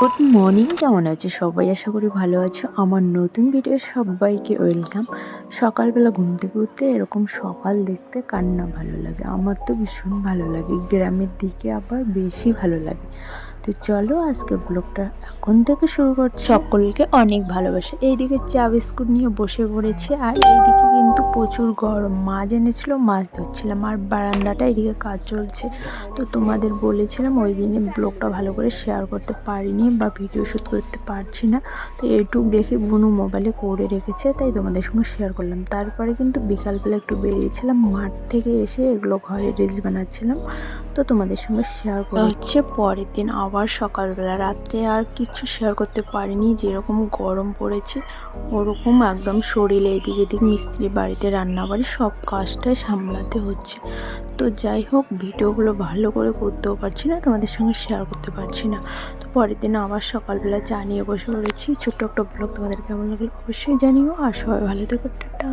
Good morning কেমন আছে সবাই? আশা করি ভালো আছো। আমার নতুন ভিডিও সবাইকে ওয়েলকাম সকালবেলা ঘুম থেকে উঠতে এরকম সকাল দেখতে কার না ভালো লাগে? আমার তো ভীষণ ভালো লাগে। গ্রামের দিকে আবার বেশি ভালো লাগে। তো চলো আজকের ব্লগটা এখন থেকে শুরু করছি। সকলকে অনেক ভালোবাসে। এইদিকে চা বিস্কুট নিয়ে বসে পড়েছে আর এইদিকে কিন্তু প্রচুর গরম। মাছ এনেছিল মাছ ধরছিলাম। আর বারান্দাটা এদিকে কাজ চলছে। তো তোমাদের বলেছিলাম ওই দিনে ব্লগটা ভালো করে শেয়ার করতে পারিনি বা ভিডিও শ্যুট করতে পারছি না। তো এইটুক দেখে বুনু মোবাইলে করে রেখেছে, তাই তোমাদের সঙ্গে শেয়ার করলাম। তারপরে কিন্তু বিকালবেলা একটু বেরিয়েছিলাম। মাঠ থেকে এসে এগুলো ঘরে রিলস বানাচ্ছিলাম। তো তোমাদের সঙ্গে শেয়ার করা। হচ্ছে পরের দিন আবার সকালবেলা রাত্রে আর কিছু শেয়ার করতে পারিনি। যেরকম গরম পড়েছে, ওরকম একদম শরীরে এদিক এদিক মিস্ত্রি বাড়িতে রান্নাবাড়ি সব কাজটাই সামলাতে হচ্ছে। তো যাই হোক, ভিডিওগুলো ভালো করে করতেও পারছি না, তোমাদের সঙ্গে শেয়ার করতে পারছি না। তো পরের দিন আবার সকালবেলা চা নিয়ে বসে পড়েছি ছোট্ট একটা ব্লগ তোমাদের কেমন লাগল অবশ্যই জানিও। আর সবাই ভালো থেকো, টাটা।